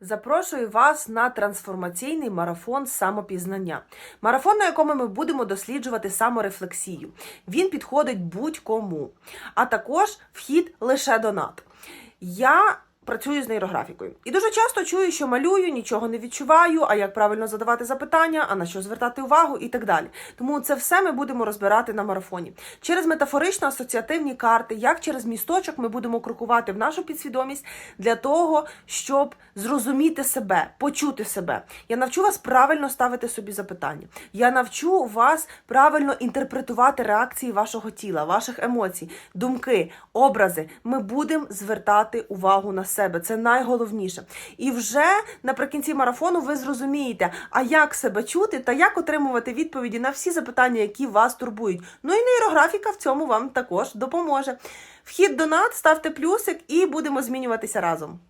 Запрошую вас на трансформаційний марафон самопізнання. Марафон, на якому ми будемо досліджувати саморефлексію. Він підходить будь-кому, а також вхід лише донат. Я працюю з нейрографікою і дуже часто чую, що малюю, нічого не відчуваю, а як правильно задавати запитання, а на що звертати увагу і так далі. Тому це все ми будемо розбирати на марафоні. Через метафорично асоціативні карти, як через місточок, ми будемо крокувати в нашу підсвідомість для того, щоб зрозуміти себе, почути себе. Я навчу вас правильно ставити собі запитання. Я навчу вас правильно інтерпретувати реакції вашого тіла, ваших емоцій, думки, образи. Ми будемо звертати увагу на себе. Це найголовніше. І вже наприкінці марафону ви зрозумієте, а як себе чути та як отримувати відповіді на всі запитання, які вас турбують. Ну і нейрографіка в цьому вам також допоможе. Вхід донат, ставте плюсик і будемо змінюватися разом.